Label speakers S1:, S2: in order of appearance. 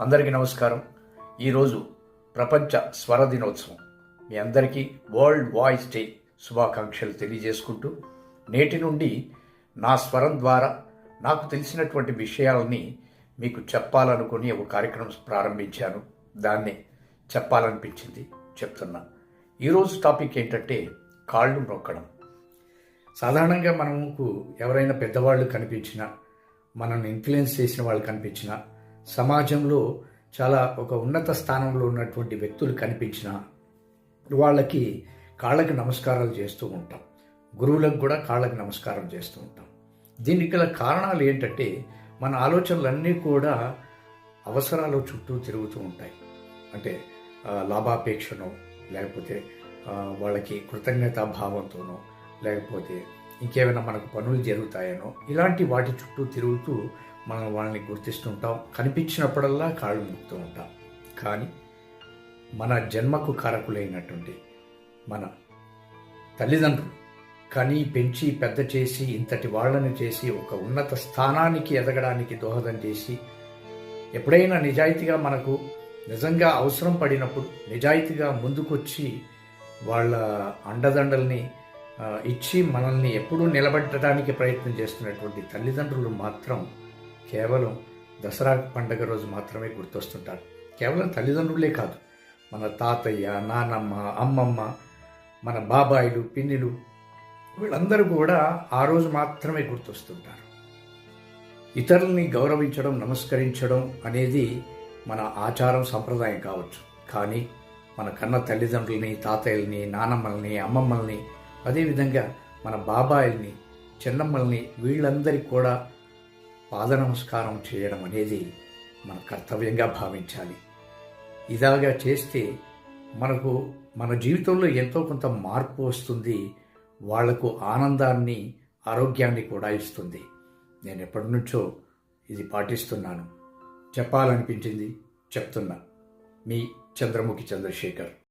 S1: అందరికీ నమస్కారం. ఈరోజు ప్రపంచ స్వర దినోత్సవం. మీ అందరికీ వరల్డ్ వాయిస్ డే శుభాకాంక్షలు తెలియజేసుకుంటూ నేటి నుండి నా స్వరం ద్వారా నాకు తెలిసినటువంటి విషయాలని మీకు చెప్పాలనుకుని ఒక కార్యక్రమం ప్రారంభించాను. దాన్ని చెప్పాలనిపించింది చెప్తున్నా. ఈరోజు టాపిక్ ఏంటంటే కాళ్ళు నొక్కడం. సాధారణంగా మనకు ఎవరైనా పెద్దవాళ్ళు కనిపించినా మనల్ని ఇన్ఫ్లుయెన్స్ చేసిన వాళ్ళు కనిపించినా సమాజంలో చాలా ఒక ఉన్నత స్థానంలో ఉన్నటువంటి వ్యక్తులు కనిపించినా వాళ్ళకి కాళ్ళకి నమస్కారాలు చేస్తూ ఉంటాం. గురువులకు కూడా కాళ్ళకి నమస్కారం చేస్తూ ఉంటాం. దీనికి గల కారణాలు ఏంటంటే మన ఆలోచనలన్నీ కూడా అవసరాల చుట్టూ తిరుగుతూ ఉంటాయి. అంటే లాభాపేక్షనో లేకపోతే వాళ్ళకి కృతజ్ఞతా భావంతోనో లేకపోతే ఇంకేమైనా మనకు పనులు జరుగుతాయనో ఇలాంటి వాటి చుట్టూ తిరుగుతూ మనం వాళ్ళని గుర్తిస్తుంటాం. కనిపించినప్పుడల్లా కాళ్ళు ముక్తూ ఉంటాం. కానీ మన జన్మకు కారకులైనటువంటి మన తల్లిదండ్రులు కని పెంచి పెద్ద చేసి ఇంతటి వాళ్ళని చేసి ఒక ఉన్నత స్థానానికి ఎదగడానికి దోహదం చేసి ఎప్పుడైనా నిజాయితీగా మనకు నిజంగా అవసరం పడినప్పుడు నిజాయితీగా ముందుకొచ్చి వాళ్ళ అండదండల్ని ఇచ్చి మనల్ని ఎప్పుడూ నిలబెట్టడానికి ప్రయత్నం చేస్తున్నటువంటి తల్లిదండ్రులు మాత్రం కేవలం దసరా పండగ రోజు మాత్రమే గుర్తొస్తుంటారు. కేవలం తల్లిదండ్రులే కాదు మన తాతయ్య నానమ్మ అమ్మమ్మ మన బాబాయిలు పిన్నిలు వీళ్ళందరూ కూడా ఆ రోజు మాత్రమే గుర్తొస్తుంటారు. ఇతరుల్ని గౌరవించడం నమస్కరించడం అనేది మన ఆచారం సంప్రదాయం కావచ్చు. కానీ మన కన్న తల్లిదండ్రులని తాతయ్యల్ని నానమ్మల్ని అమ్మమ్మల్ని అదేవిధంగా మన బాబాయిల్ని చిన్నమ్మల్ని వీళ్ళందరికీ కూడా పాద నమస్కారం చేయడం అనేది మన కర్తవ్యంగా భావించాలి. ఇలాగా చేస్తే మనకు మన జీవితంలో ఎంతో కొంత మార్పు వస్తుంది వాళ్ళకు ఆనందాన్ని ఆరోగ్యాన్ని కూడా ఇస్తుంది. నేను ఎప్పటి నుంచో ఇది పాటిస్తున్నాను. చెప్పాలనిపించింది చెప్తున్నా. మీ చంద్రముఖి చంద్రశేఖర్.